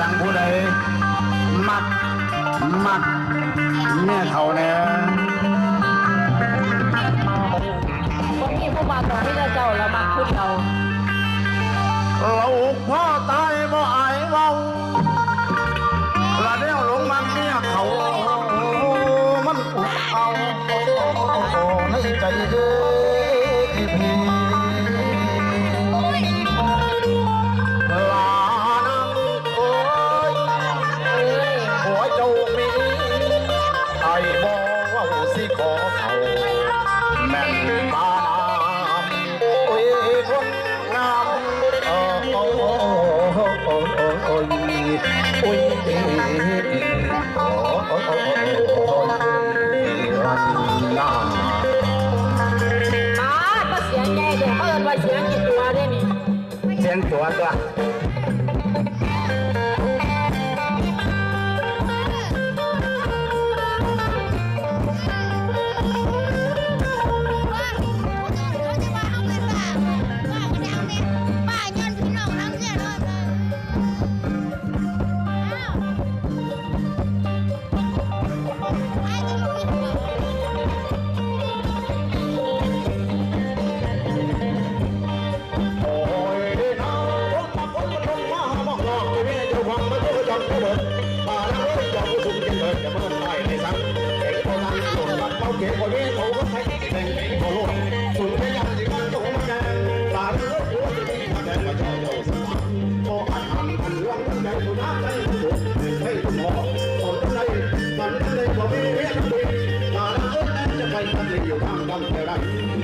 ยงผู้ใดมัก มักเมียเท่าแน่คนที่ผู้มาตรงที่เจ้าเรามาพูดเราเราพ่อตายบ่อายเว้าละเดียวลงมันเมียเขามันอุกเอาในใจเอ้ ว่าเสียงกี่ตัวได้นี่เสียงตัวตัว จังเบิดมาล้วเจ้าผู้สุขกินเบิดจะเมื่อไรในสังเอกคนนั้นโดนรัดเป้าเก็บคนนี้เขาก็ใช้แบ่งเป็นคนรู้สุดไม่ยังที่มันโดนแกตาเลือดหัวจะมีมาแดงมาเจ้าเจ้าสมบัติโอ้อันหันอันหวงอันใหญ่สุน้ำใจสุดให้คุณหมอตอนนั้นมันเลยบอกไม่เรียกคุยมาแล้วจะไปทำอะไรอยู่ทางดำแต่ไร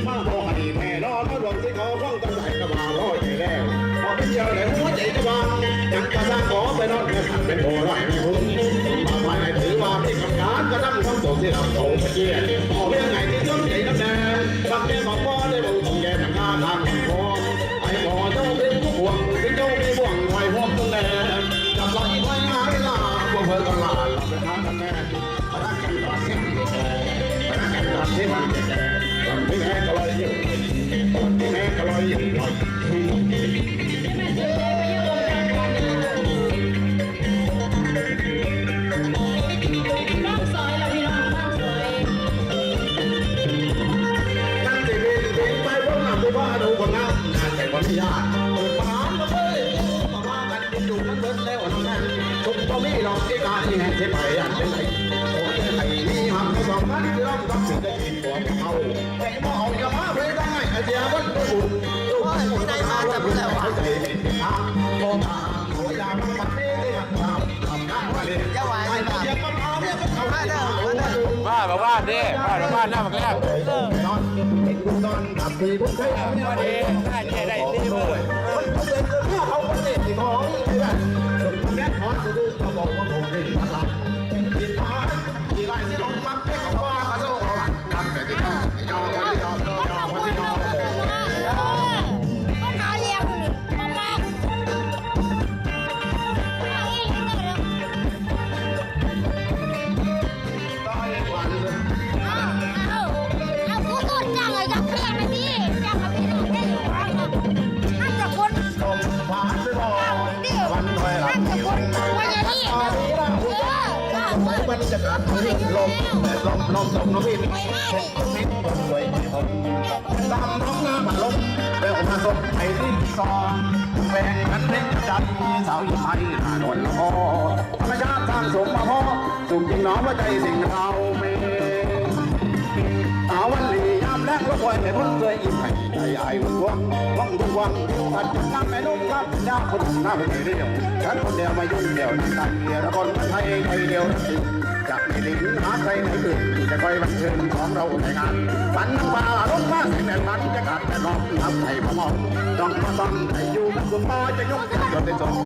มาบอกให้แม่รอแล้วดวงที่เขาฟังตั้งแต่กระบาลอยใจแล้วพอไปเจอแล้วหัวใจ กระบาลยังกระซังขอไปนอนกระสันเป็นโบราณไม่คุ้นมาภายในถือว่าที่กำการกระดั้งคำตกที่เราส่งไปเชี่ยร์พอเรื่องไหนที่ต้องใจน้ำแดงบักแกบอกพ่อได้บอกต้องแกทำงานทางพอไอ้พ่อเจ้าเป็นผู้ห่วงถึงเจ้าไม่ห่วงไว้ห่วงตรงแดงจับไหลไว้หายลาพวกเพื่อนกันลาเราไปทางกันแม่รักกันก่อนเสียงแก่มาดักกันก่อนเสียงแก่ตอนที่แม่ก็ลอยอยู่ตอนที่แม่ก็ลอยอยู่ลอย ยากเปิดปานมาเลยมาว่ากันกินอยู่นั้นเบิดแล้วนั่นทุกตัวมีหลอกที่กายแห่งที่ไปอันเป็นไรโอ้ยไอ้นี่หักสองนั้นที่ร้องต้องสิ่งได้ยินตัวเขาแต่มาเอาอย่ามาเลยได้ไอ้เดียวันก็บุญโอ้ยที่ไหนมาจะพูดแล้วว่าใจไม่เป็นทาง ได้บ้าแบบว่าเด้บ้าแบบว่าหน้ามันแรกนอนเห็นคุณนอนขับดีผมใช้เอาเนี่ยว่าดีหน้าเจ๊ได้ดีเลยมันเขาเดิ มบรรยากาศพื้นลมแบบลมลมลมลมพี่มิตรผมเลยผมตามน้องน้ำมันลมเร็วมาส่งไอ้ที่ซอนแบ่งกันเล่นใจสาวยิ่งไทยหน้าโดนคอธรรมชาติสร้างสมมาพอสุขจริงน้องว่าใจสิ่งเราเมอาวันลียามแรกละคอยแต่คนเคยอิ่มให้ใจไอ้วันวงวังทุกวันถ้าจะนั่งแม่นุ่มครับยากคนหน้าเป็นเดียวฉันคนเดียวไมายุ่งเดียวนั่งกันเดียวละคนไทยไทยเดียวจริงากไม่ลิงหาใครไหนอื่นจะคอยบันเทิงของเราในงานฝันว่าลงมาแสงแดดมันจะขาดแต่น้องทำให้พมองต้องมาต้องให้อยู่กับคุณพ่อจะยุ่งกับคนในสอง